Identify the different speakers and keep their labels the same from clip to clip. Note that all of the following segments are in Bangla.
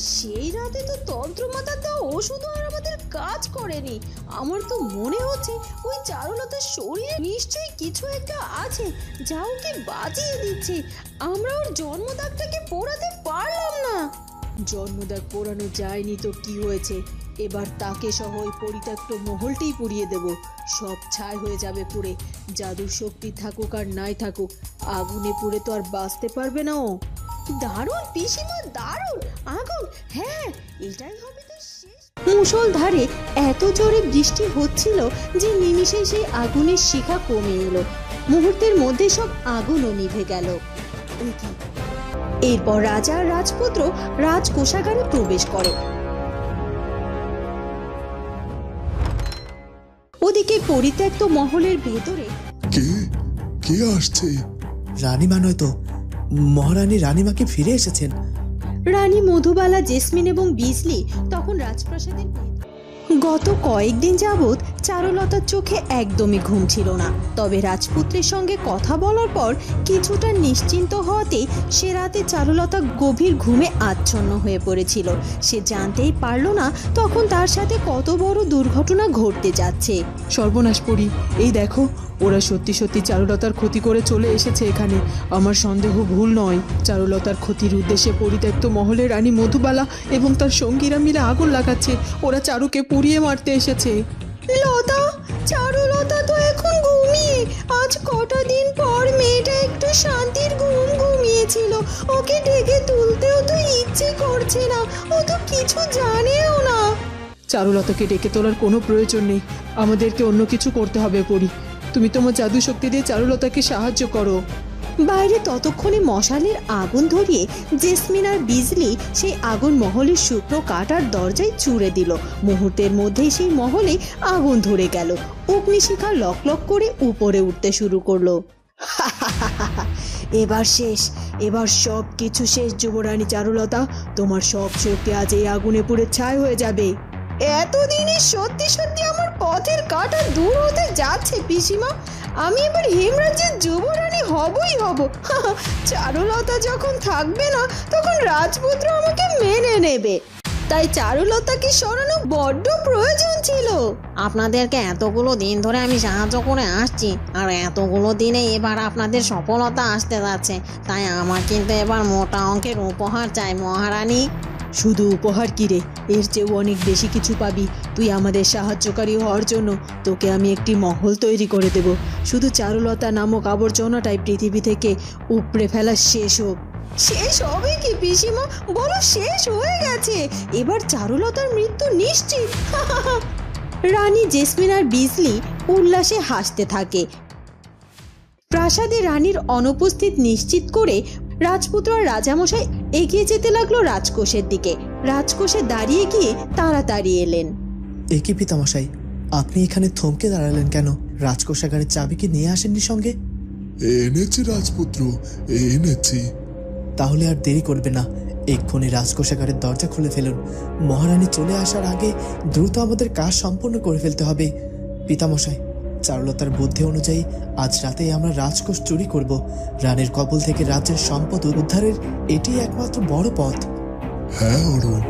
Speaker 1: সেই রাতে তো তন্ত্রমাতার দেওয়া ওষুধও আর আমাদের কাজ করেনি। আমার তো মনে হচ্ছে ওই চারুলতার শরীরে নিশ্চয়ই কিছু একটা আছে, যা ওকে বাঁচিয়ে দিচ্ছে। আমরা ওর জন্মদাগটাকে পোড়াতে পারলাম না। জন্মদাগ পোড়ানো যায়নি তো কি হয়েছে? এবার তাকে সহ ওই পরিত্যক্ত মহলটাই পুড়িয়ে দেব। সব ছাই হয়ে যাবে পুড়ে। জাদুর শক্তি থাকুক আর নাই থাকুক, আগুনে পুড়ে তো আর বাঁচতে পারবে না ও। দারুণ, পিসিমা, দারুণ! আগুন? হ্যাঁ এটাই হবে তো শেষ। মুষলধারে এত জোরে বৃষ্টি হচ্ছিল যে নিমিষে সেই আগুনের শিখা কমে এলো। মুহূর্তের মধ্যে সব আগুনও নিভে গেল। এরপর রাজা আর রাজপুত্র রাজকোষাগারে প্রবেশ করে। ওদিকে পরিত্যক্ত মহলের ভেতরে
Speaker 2: কে? কে আসছে?
Speaker 3: রানীমা নয়তো মহারানী রানীমাকে ফিরে এসেছেন।
Speaker 1: রানী মধুবালা, জেসমিন এবং বিজলি তখন রাজপ্রাসাদের গত কয়েকদিন যাবৎ চারুলতার চোখে একদমই ঘুম ছিল না। তবে রাজপুত্রের সঙ্গে কথা বলার পর কিছুটা নিশ্চিন্ত হওয়াতে সে রাতে চারুলতা গভীর ঘুমে আচ্ছন্ন হয়ে পড়েছিল। সে জানতেই পারল না তখন তার সাথে কত বড় দুর্ঘটনা ঘটতে যাচ্ছে।
Speaker 4: সর্বনাশ পড়ি এই দেখো ওরা সত্যি সত্যি চারুলতার ক্ষতি করে চলে এসেছে এখানে। আমার সন্দেহ ভুল নয়। চারুলতার ক্ষতির উদ্দেশ্যে পরিত্যক্ত মহলের রানী মধুবালা এবং তার সঙ্গীরা মিলে আগুন লাগাচ্ছে। ওরা চারুকে পুড়িয়ে মারতে এসেছে।
Speaker 1: লতা চারুলতা তো এখন ঘুমিয়ে। আজ কটা দিন পর মেয়েটা একটু শান্তির ঘুম ঘুমিয়েছিল। ওকে ডেকে তুলতেও তো ইচ্ছে করছে না। ও তো কিছু জানেও না।
Speaker 4: চারুলতাকে ডেকে তোলার কোনো প্রয়োজন নেই। আমাদেরকে অন্য কিছু করতে হবে পড়ি তুমি তোমার জাদু শক্তি দিয়ে চারুলতাকে সাহায্য করো।
Speaker 1: বাইরে ততক্ষণে মশালের আগুন ধরিয়ে জেসমিন আর বিজলি সেই আগুন মহলের শুকনো কাটার দরজায় চুড়ে দিল। মুহূর্তের মধ্যেই সেই মহলে আগুন ধরে গেল। অগ্নিশিখা লক লক করে উপরে উঠতে শুরু করল। এবার শেষ, এবার সব কিছু শেষ, যুবরানী চারুলতা। তোমার সব শক্তি আজ এই আগুনে পুড়ে ছাই হয়ে যাবে। এতদিনে সত্যি সত্যি আমার পথের কাটা দূর হতে যাচ্ছে, পিসিমা। আমি এবার হেমরাজ্যের যুবরানী হবই হব। চারুলতা যখন থাকবে না, তখন রাজপুত্র আমাকে মেনে নেবে। তাই চারুলতাকে সরানো বড্ড প্রয়োজন ছিল।
Speaker 5: আপনাদেরকে এতগুলো দিন ধরে আমি সাহায্য করে আসছি, আর এতগুলো দিনে এবার আপনাদের সফলতা আসতে যাচ্ছে। তাই আমার কিন্তু এবার মোটা অঙ্কের উপহার চাই, মহারানী।
Speaker 1: শুধু উপহার কিরে এর চেয়েও অনেক বেশি কিছু পাবি। তুই আমাদের সাহায্যকারী হওয়ার জন্য তোকে আমি একটি মহল তৈরি করে দেব। শুধু চারুলতা নামক আবর্জনাটাই পৃথিবী থেকে উপড়ে ফেলা শেষ হোক। শেষ হবে কি, পিসিমা? বলো শেষ হয়ে গেছে। এবার চারুলতার মৃত্যু নিশ্চিত। রানী জেসমিন আর বিজলি উল্লাসে হাসতে থাকে। প্রাসাদে রানীর অনুপস্থিত নিশ্চিত করে রাজপুত্র আর রাজামশাই এগিয়ে যেতে লাগল রাজকোষের দিকে। রাজকোষে দাঁড়িয়ে গিয়ে তাড়াতাড়ি এলেন।
Speaker 3: এ কি পিতামশাই? আপনি এখানে থমকে দাঁড়ালেন কেন? রাজকোষাগারের চাবি কি নিয়ে আসেননি সঙ্গে?
Speaker 2: এনেছি রাজপুত্র এনেছি।
Speaker 3: তাহলে আর দেরি করবে না। এক্ষুনি রাজকোষাগারের দরজা খুলে ফেলুন। মহারানী চলে আসার আগে দ্রুত আমাদের কাজ সম্পূর্ণ করে ফেলতে হবে। পিতামশাই চারুলতার বুদ্ধি অনুযায়ী আজ রাতেই আমরা রাজকোষ চুরি করব। রানীর কবল থেকে রাজ্যের সম্পদ উদ্ধারের এটি একমাত্র বড় পথ।
Speaker 2: হ্যাঁ অরুণ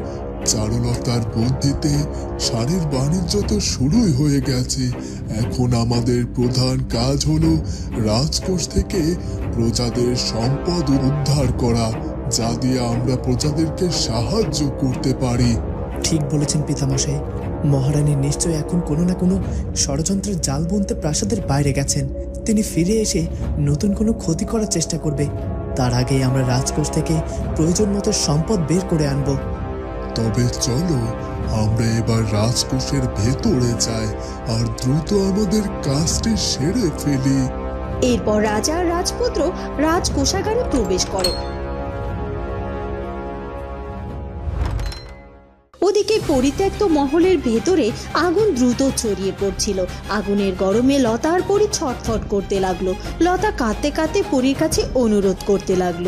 Speaker 2: চারুলতার বুদ্ধিতে সারের বাণিজ্য তো শুরুই হয়ে গেছে। এখন আমাদের প্রধান কাজ হলো রাজকোষ থেকে প্রজাদের সম্পদ উদ্ধার করা যা দিয়ে আমরা প্রজাদেরকে সাহায্য করতে পারি।
Speaker 3: ঠিক বলেছেন পিতামশাই। মহারানী নিশ্চয় এখন কোনো না কোনো ষড়যন্ত্রের জাল বুনতে প্রাসাদের বাইরে গেছেন। তিনি ফিরে এসে নতুন কোনো ক্ষতি করার চেষ্টা করবে। তার আগেই আমরা রাজকোষ থেকে প্রয়োজন মতো সম্পদ বের করে আনব।
Speaker 2: তবে চলো আমরা এবার রাজকোষের ভেতরে যাই আর দ্রুত আমাদের কাজটি সেরে ফেলি।
Speaker 1: এরপর রাজা আর রাজপুত্র রাজকোষাগারে প্রবেশ করে ওদিকে পরিত্যক্ত মহলের ভেতরে আগুন দ্রুত ছড়িয়ে পড়ছিল। আগুনের গরমে লতা আর পরি ছটফট করতে লাগল। লতা কাঁদতে কাঁদতে পরীর কাছে অনুরোধ করতে লাগল।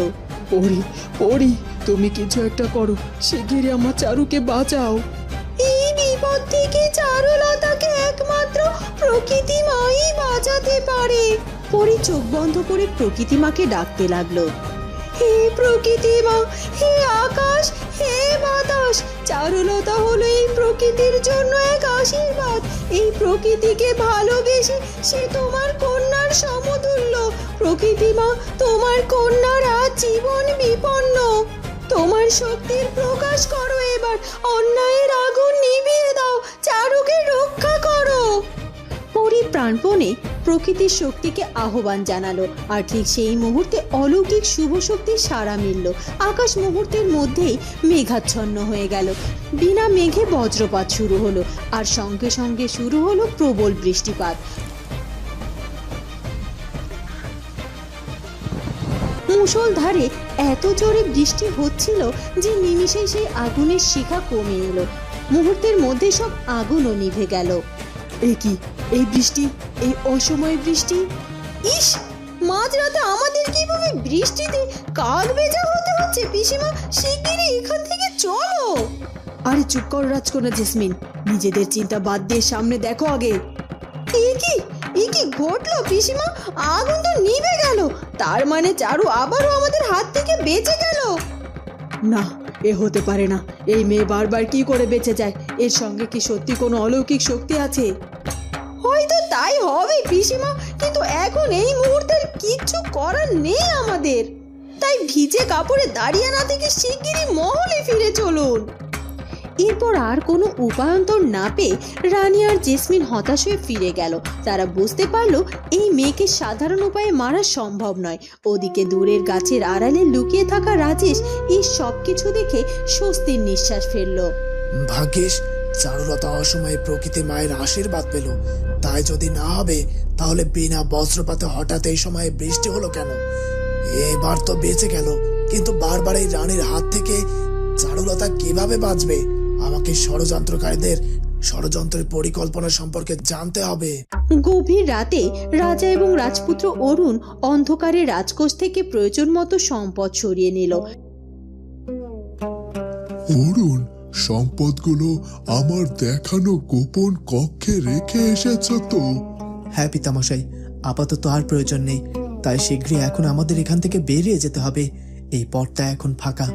Speaker 4: পড়ি পড়ি তুমি কিছু একটা করো। শিগগিরই আমার চারুকে বাঁচাও।
Speaker 1: এই বিপদ থেকে চারুলতাকে একমাত্র প্রকৃতি মাই বাঁচাতে পারে। পরি চোখ বন্ধ করে প্রকৃতি মাকে ডাকতে লাগল। হে প্রকৃতি মা হে আকাশ হে বাতাস, চারুলতা হলো এই প্রকৃতির জন্য এক আশীর্বাদ। এই প্রকৃতিকে ভালোবেসে সে তোমার কন্যার সমতুল্য। প্রকৃতি মা, তোমার কন্যার আজ জীবন বিপন্ন। তোমার শক্তির প্রকাশ করো এবার, অন্যায়ের আগুন নিভিয়ে দাও, চারুকে রক্ষা করো। পরি প্রাণপণে প্রকৃতির শক্তিকে আহ্বান জানালো। আর ঠিক সেই মুহূর্তে অলৌকিক শুভ শক্তির সাড়া মিলল। আকাশ মুহূর্তের মধ্যেই মেঘাচ্ছন্ন হয়ে গেল। বিনা মেঘে বজ্রপাত শুরু হলো আর সঙ্গে সঙ্গে শুরু হলো প্রবল বৃষ্টিপাত। মুষলধারে এত জোরে বৃষ্টি হচ্ছিল যে নিমিষেই সেই আগুনের শিখা কমে এলো। মুহূর্তের মধ্যে সব আগুনও নিভে গেল। এ এই বৃষ্টি, এই অসময়ে বৃষ্টি? ইস, মাঝরাতে আমাদের কীভাবে বৃষ্টিতে কাক ভেজা হতে হচ্ছে পিসিমা? শিগগিরই এখান থেকে চলো। আরে চুপ কর রাজকন্যা জেসমিন, নিজেদের চিন্তা বাদ দিয়ে সামনে দেখো আগে। কি, এ কি ঘটলো পিসিমা? আগুন তো নিভে গেল, তার মানে চারু আবারও আমাদের হাত থেকে বেঁচে গেল। না, এ হতে পারে না, এই মেয়ে বারবার কি করে বেঁচে যায়? এর সঙ্গে কি সত্যি কোনো অলৌকিক শক্তি আছে? হয়তো তাই হবে, পিসিমা। কিন্তু এখন এই মুহূর্তে কিচ্ছু করার নেই আমাদের। তাই ভিজে কাপড়ে দাঁড়িয়ে না থেকে শিগগিরই মহলে ফিরে চলুন। এরপর আর কোনো উপায়ন্তর না পেয়ে রানী আর জেসমিন হতাশ হয়ে ফিরে গেল। তারা বুঝতে পারল এই মেয়েকে সাধারণ উপায়ে মারা সম্ভব নয়। ওদিকে দূরের গাছের আড়ালে লুকিয়ে থাকা রাজেশ এই সব কিছু দেখে স্বস্তির নিঃশ্বাস ফেলল।
Speaker 3: ভাগ্যেশ চারুলতা অসময়ে প্রকৃতি মায়ের আশীর্বাদ পেল। তাই যদি না হবে তাহলে বিনা বজ্রপাতে হঠাৎ এই সময়ে বৃষ্টি হলো কেন? এবার তো বেঁচে গেল কিন্তু বারবার এই রানীর হাত থেকে চারুলতা কীভাবে বাঁচবে? আমাকে ষড়যন্ত্রকারীদের ষড়যন্ত্রের পরিকল্পনা সম্পর্কে জানতে হবে।
Speaker 1: গভীর রাতে রাজা এবং রাজপুত্র অরুণ অন্ধকারে রাজকোষ থেকে প্রয়োজন মতো সম্পদ সরিয়ে নিল।
Speaker 2: অরুণ সম্পদগুলো আমার দেখানো গোপন কক্ষে রেখে এসেছ তো?
Speaker 3: হ্যাঁ পিতামশাই আপাতত আর প্রয়োজন নেই। তাই শীঘ্রই এখন আমাদের এখান থেকে বেরিয়ে যেতে হবে। এই পথটা এখন ফাঁকা।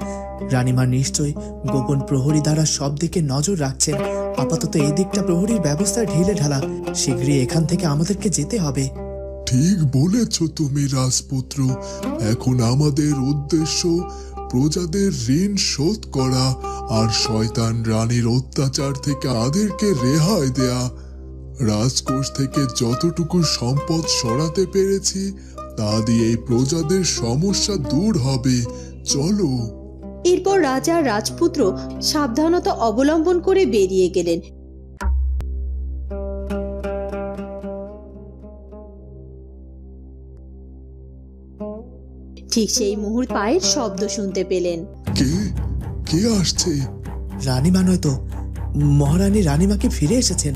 Speaker 3: রানীমা নিশ্চয়ই গোপন প্রহরী দ্বারা সব দিকে নজর রাখছেন। আপাতত এই দিকটা প্রহরীর ব্যবস্থা ঢিলে ঢালা। শীঘ্রই এখান থেকে আমাদেরকে যেতে হবে।
Speaker 2: ঠিক বলেছ তুমি রাজপুত্র। এখন আমাদের উদ্দেশ্য প্রজাদের ঋণ শোধ করা আর শয়তান রানীর অত্যাচার থেকে তাদেরকে রেহাই দেয়া। রাজকোষ থেকে যতটুকু সম্পদ সরাতে পেরেছি, তা দিয়ে এই প্রজাদের সমস্যা দূর হবে। চলো।
Speaker 1: এরপর রাজা রাজপুত্র সাবধানতা অবলম্বন করে বেরিয়ে গেলেন। ঠিক সেই মুহূর্তে পায়ের শব্দ শুনতে পেলেন।
Speaker 2: কে? কে আসছে?
Speaker 3: রানীমা নয়তো মহারানী রানীমাকে ফিরে এসেছেন।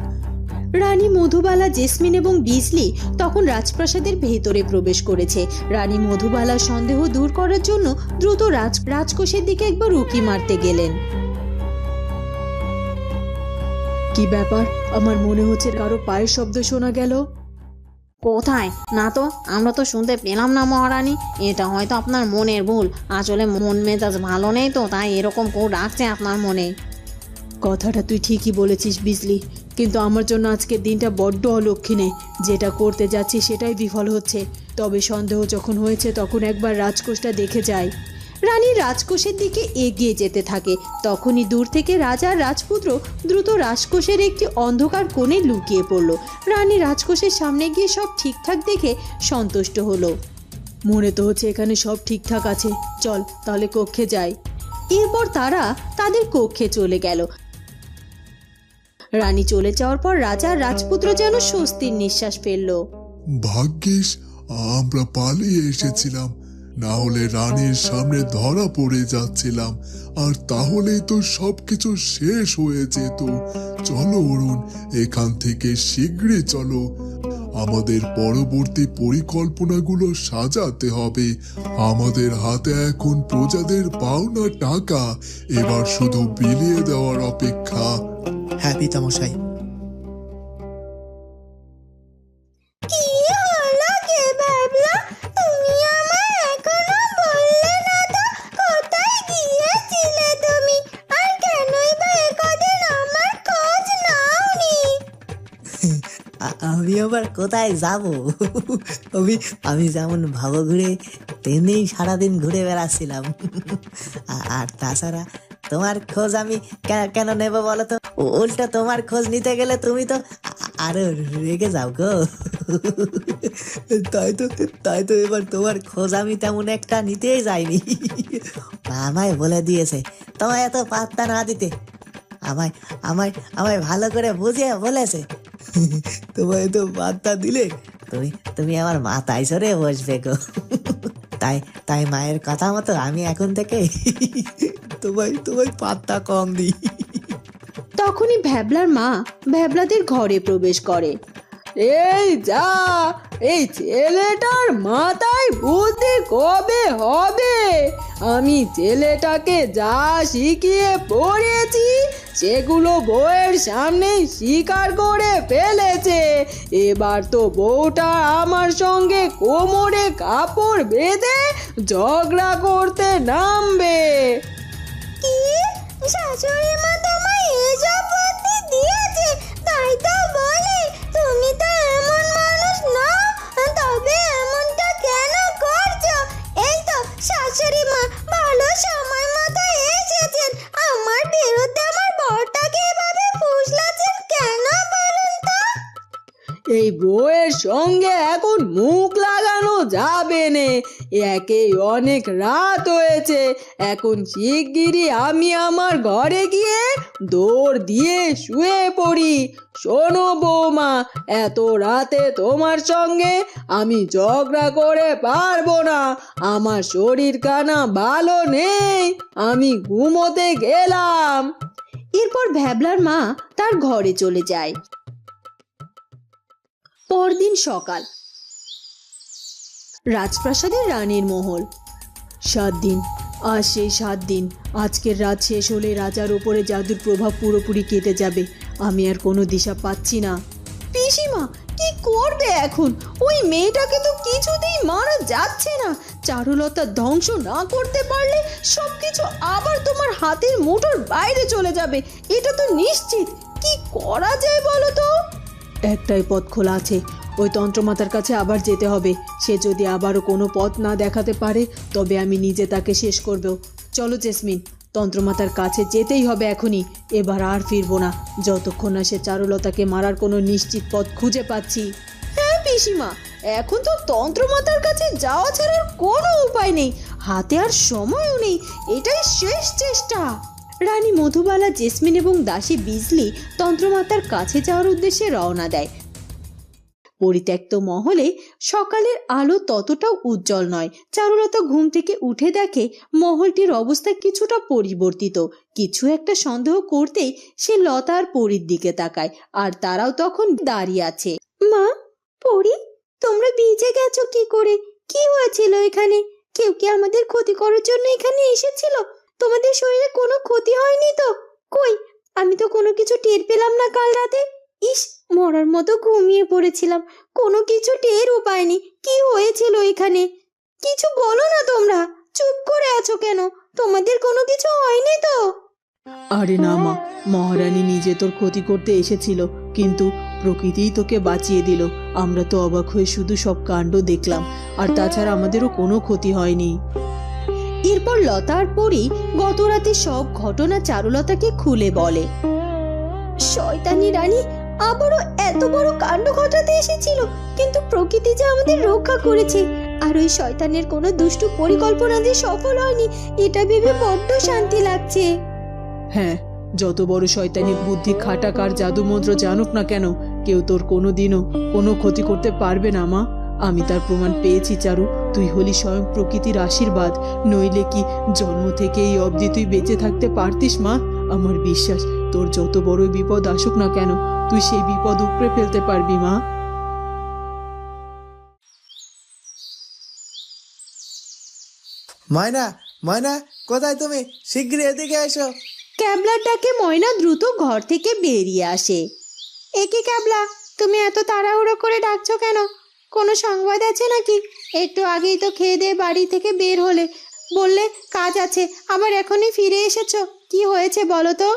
Speaker 1: রানী মধুবালা জেসমিন এবং বিজলি তখন রাজপ্রাসাদের ভেতরে প্রবেশ করেছে। রানী মধুবালার সন্দেহ দূর করার জন্য দ্রুত রাজ রাজকোষের দিকে একবার উকি মারতে গেলেন। কি ব্যাপার? আমার মনে হচ্ছে কারও পায়ের শব্দ শোনা গেল।
Speaker 5: কোথায়? না তো, আমরা তো শুনতে পেলাম না মহারানী। এটা হয়তো আপনার মনের ভুল। আসলে মন মেজাজ ভালো নেই তো, তাই এরকম কেউ ডাকছে আপনার মনে।
Speaker 1: কথাটা তুই ঠিকই বলেছিস, বিজলি। কিন্তু আমার জন্য আজকের দিনটা বড্ড অলক্ষিণে। যেটা করতে যাচ্ছি সেটাই বিফল হচ্ছে। তবে সন্দেহ যখন হয়েছে, তখন একবার রাজকোষটা দেখে যাই। রানী রাজকোষের দিকে এগিয়ে যেতে থাকে। তখনই দূর থেকে রাজার রাজপুত্র দ্রুত রাজকোষের একটি অন্ধকার কোণে লুকিয়ে পড়ল। রানী রাজকোষের সামনে গিয়ে সব ঠিকঠাক দেখে সন্তুষ্ট হলো। মনে তো হচ্ছে এখানে সব ঠিকঠাক আছে। চল, তাহলে কক্ষে যাই। এরপর তারা তাদের কক্ষে চলে গেল। রানী চলে যাওয়ার পর রাজা আর রাজপুত্র যেন স্বস্তির নিঃশ্বাস ফেলল।
Speaker 2: ভাগ্যিস, আমরা পালিয়ে এসেছিলাম। না হলে রানীর সামনে ধরা পড়ে যাচ্ছিলাম, আর তাহলেই তো সবকিছু শেষ হয়ে যেত। চলো অরুণ, এখান থেকে শীঘ্রই চলো। আমাদের পরবর্তী পরিকল্পনাগুলো সাজাতে হবে। আমাদের হাতে এখন প্রজাদের পাওনা টাকা, এবার শুধু বিলিয়ে দেওয়ার অপেক্ষা।
Speaker 3: হ্যাঁ পিতামশাই।
Speaker 6: আবার কোথায় যাব? আমি আমি যেমন ভাবো ঘুরে, তেমনি সারাদিন ঘুরে বেড়াচ্ছিলাম। আর তাছাড়া তোমার খোঁজ আমি কেন নেব বলো তো? উল্টো তোমার খোঁজ নিতে গেলে তুমি তো আরও রেগে যাও গো। তাই তো তাই তো এবার তোমার খোঁজ আমি তেমন একটা নিতেই যাইনি। আমায় বলে দিয়েছে, তোমায় এত পাত্তা না দিতে। আমায় আমায় আমায় ভালো করে বুঝিয়ে বলেছে। তোমায় তো পাত্তা দিলে তুমি তুমি আমার মাথায় সরে বসবে গো। তাই তাই মায়ের কথা মতো আমি এখন থেকে তোমায় তোমায় পাত্তা কম দিই।
Speaker 1: তখনই ভ্যাবলার মা ভ্যাবলাদের ঘরে প্রবেশ করে। এই যা এই ছেলেটার মাথায় বুদ্ধি কবে হবে? আমি ছেলেটাকে যা শিখিয়ে পড়েছি সেগুলো বউয়ের সামনেই স্বীকার করে ফেলেছে। এবার তো বউটা আমার সঙ্গে কোমরে কাপড় বেঁধে ঝগড়া করতে নামবে। এই বউয়ের সঙ্গে এখন মুখ লাগানো যাবে নে। একে অনেক রাত হয়েছে। এখন শিগগিরই আমি আমার ঘরে গিয়ে দৌড় দিয়ে শুয়ে পড়ি। শোনো বৌমা, এত রাতে তোমার সঙ্গে আমি ঝগড়া করে পারব না। আমার শরীর কানা ভালো নেই। আমি ঘুমোতে গেলাম। এরপর ভ্যাবলার মা তার ঘরে চলে যায়। পরদিন সকাল। রাজপ্রাসাদের রানীর মহল। সাত দিন, আজ সেই সাত দিন। আজকের রাত শেষ হলে রাজার ওপরে জাদুর প্রভাব পুরোপুরি কেটে যাবে। আমি আর কোনো দিশা পাচ্ছি না। পিসিমা, কি করবে এখন? ওই মেয়েটাকে তো কিছুতেই মারা যাচ্ছে না। চারুলতা ধ্বংস না করতে পারলে সবকিছু আবার তোমার হাতের মুঠোর বাইরে চলে যাবে। এটা তো নিশ্চিত। কি করা যায় একটাই পথ খোলা আছে। ওই তন্ত্রমাতার কাছে আবার যেতে হবে। সে যদি আবারও কোনো পথ না দেখাতে পারে, তবে আমি নিজে তাকে শেষ করব। চলো জেসমিন, তন্ত্রমাতার কাছে যেতেই হবে এখনই। এবার আর ফিরবো না। যতক্ষণ না সে চারুলতাকে মারার কোনো নিশ্চিত পথ খুঁজে পাচ্ছি। হ্যাঁ পিসিমা, এখন তো তন্ত্রমাতার কাছে যাওয়া ছাড়ার কোনো উপায় নেই। হাতে আর সময়ও নেই। এটাই শেষ চেষ্টা। রানী মধুবালা, জেসমিন এবং দাসী বিজলি তন্ত্রমাতার কাছে যাওয়ার উদ্দেশ্যে রওনা দেয়। পরিত্যক্ত মহলে সকালের আলো ততটাও উজ্জ্বল নয়। চারুলতা ঘুম থেকে উঠে দেখে মহলটির অবস্থা কিছুটা পরিবর্তিত। কিছু একটা সন্দেহ করতেই সে লতা আর পরীর দিকে তাকায় আর তারাও তখন দাঁড়িয়ে আছে। মা, পরি, তোমরা ভিজে গেছো কি করে? কি হয়েছিল এখানে? কেউ কি আমাদের ক্ষতি করার জন্য এখানে এসেছিল? তোমাদের শরীরে কোনো ক্ষতি হয়নি তো? কই, আমি তো কোনো কিছু টের পেলাম না কাল রাতে। ইস, মরার মতো ঘুমিয়ে পড়েছিলাম। কোনো কিছু টেরও পাইনি। কি হয়েছিল এখানে? কিছু বলো না তোমরা। চুপ করে আছো কেন? তোমাদের কোনো কিছু হয়নি তো?
Speaker 4: আরে না মা, মহারানী নিজে তোর ক্ষতি করতে এসেছিল, কিন্তু প্রকৃতিই তোকে বাঁচিয়ে দিল। আমরা তো অবাক হয়ে শুধু সব কাণ্ড দেখলাম, আর তাছাড়া আমাদেরও কোনো ক্ষতি হয়নি।
Speaker 1: এরপর লতা আর পরি গত রাতে সব ঘটনা চারুলতাকে খুলে বলে। শয়তানি রানী, আবারও এত বড় কাণ্ড ঘটাতে এসেছিল, কিন্তু প্রকৃতি যে আমাদের রক্ষা করেছে, আর ওই শয়তানের কোনো দুষ্টু পরিকল্পনা যে সফল হয়নি, এটা ভেবে বড্ড শান্তি লাগছে।
Speaker 4: হ্যাঁ যত বড় শয়তানি বুদ্ধি খাটাক আর জাদুমন্ত্র জানুক না কেন, কেউ তোর কোনো দিনও কোনো ক্ষতি করতে পারবে না, মা। আমি তার প্রমাণ পেয়েছি চারু। তুই হলি স্বয়ং প্রকৃতির আশীর্বাদ। নইলে কি জন্ম থেকে এই অবধি তুই বেঁচে থাকতে পারতিস মা? আমার বিশ্বাস তোর যত বড় বিপদ আসুক না কেন তুই সেই বিপদ উপড়ে ফেলতে পারবি মা।
Speaker 3: ময়না ময়না কোথায় তুমি? শিগগিরই এদিকে এসো।
Speaker 1: ক্যাবলার ডাকে ময়না দ্রুত ঘর থেকে বেরিয়ে আসে। একে ক্যাবলা? তুমি এত তাড়াহুড়ো করে ডাকছো কেন? কোনো সংবাদ আছে নাকি? একটু আগেই তো খেয়ে দিয়ে বাড়ি থেকে বের হলে। বললে, কাজ আছে, আবার এখনই ফিরে এসেছ। কি হয়েছে বলো তো?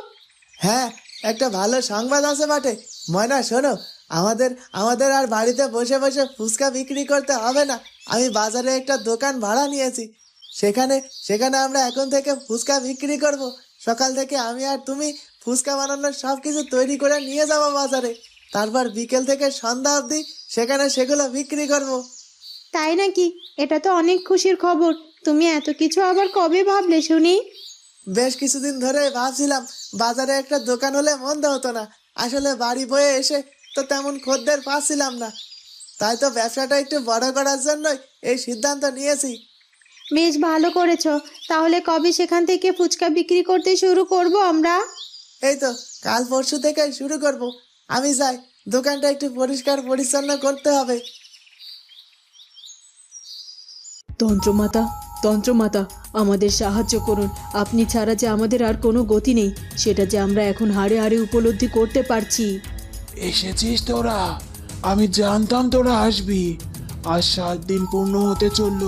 Speaker 3: হ্যাঁ একটা ভালো সংবাদ আছে বটে। ময়না, শোনো,
Speaker 7: আমাদের আমাদের আর বাড়িতে বসে বসে ফুচকা বিক্রি করতে হবে না। আমি বাজারে একটা দোকান ভাড়া নিয়েছি। সেখানে সেখানে আমরা এখন থেকে ফুচকা বিক্রি করব। সকাল থেকে আমি আর তুমি ফুচকা বানানোর সব কিছু তৈরি করে নিয়ে যাব বাজারে। তারপর বিকেল থেকে সন্ধ্যা অবধি সেখানে সেগুলো বিক্রি করব।
Speaker 1: তাই নাকি? এটা তো অনেক খুশির খবর। তুমি এত কিছু আবার কবে ভাবলে শুনি?
Speaker 7: বেশ কিছুদিন ধরে ভাবছিলাম বাজারে একটা দোকান হলে মন্দ হতো না। আসলে বাড়ি বয়ে এসে তো তেমন খদ্দের পাচ্ছিলাম না। তাই তো ব্যবসাটা একটু বড় করার জন্যই এই সিদ্ধান্ত নিয়েছি।
Speaker 1: বেশ ভালো করেছ। তাহলে কবে সেখান থেকে ফুচকা বিক্রি করতে শুরু করব আমরা?
Speaker 7: এই তো কাল পরশু থেকে শুরু করব। আমি যাই দোকানটা একটু পরিষ্কার পরিচ্ছন্ন করতে হবে।
Speaker 8: তন্ত্রমাতা তন্ত্রমাতা আমাদের সাহায্য করুন। আপনি ছাড়া যে আমাদের আর কোনো গতি নেই সেটা যে আমরা এখন হাড়ে হাড়ে উপলব্ধি করতে পারছি।
Speaker 9: এসেছিস তোরা? আমি জানতাম তোরা আসবি। আজ সাত দিন পূর্ণ হতে চলল।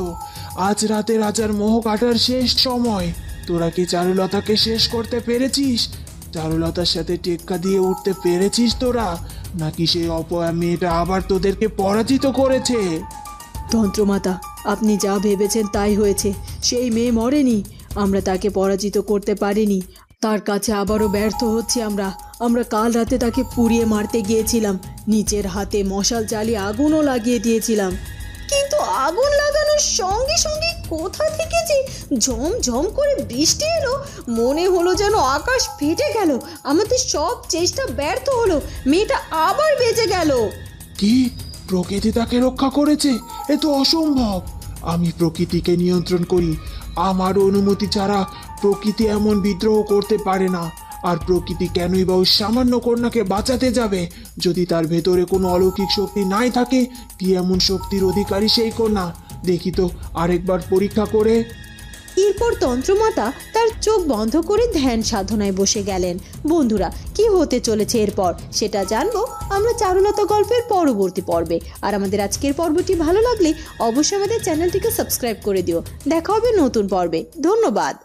Speaker 9: আজ রাতে রাজার মোহ কাটার শেষ সময়। তোরা কি চারুলতাকে শেষ করতে পেরেছিস? চারুলতার সাথে টেক্কা দিয়ে উঠতে পেরেছিস তোরা? নাকি সেই অপয়া মেয়েটা আবার তোদেরকে পরাজিত করেছে?
Speaker 8: তন্ত্রমাতা, আপনি যা ভেবেছেন তাই হয়েছে। সেই মেয়ে মরেনি। আমরা তাকে পরাজিত করতে পারিনি। তার কাছে আবারও ব্যর্থ হচ্ছি আমরা। আমরা কাল রাতে তাকে পুড়িয়ে মারতে গিয়েছিলাম। নিচের হাতে মশাল জ্বালিয়ে আগুনও লাগিয়ে দিয়েছিলাম।
Speaker 1: কিন্তু আগুন লাগানোর সঙ্গে সঙ্গে কোথা থেকে যে ঝম ঝম করে বৃষ্টি এলো, মনে হলো যেন আকাশ ফেটে গেল। আমাদের সব চেষ্টা ব্যর্থ হলো। মেয়েটা আবার বেঁচে গেল।
Speaker 9: কি? প্রকৃতি তাকে রক্ষা করেছে? এ তো অসম্ভব। আমি প্রকৃতিকে নিয়ন্ত্রণ করি। আমার অনুমতি ছাড়া প্রকৃতি এমন বিদ্রোহ করতে পারে না। আর প্রকৃতি কেনই বা ওই সামান্য কন্যাকে বাঁচাতে যাবে? যদি তার ভেতরে কোনো অলৌকিক শক্তি নাই থাকে, কি এমন শক্তির অধিকারী সেই কন্যা? দেখি তো, আরেকবার পরীক্ষা করে।
Speaker 1: এরপর তন্ত্রমাতা তার চোখ বন্ধ করে ধ্যান সাধনায় বসে গেলেন। বন্ধুরা, কি হতে চলেছে এরপর? সেটা জানব আমরা চারুলতা গল্পের পরবর্তী পর্বে। আর আমাদের আজকের পর্বটি ভালো লাগলে অবশ্যই আমাদের চ্যানেলটিকে সাবস্ক্রাইব করে দিও। দেখা হবে নতুন পর্বে। ধন্যবাদ।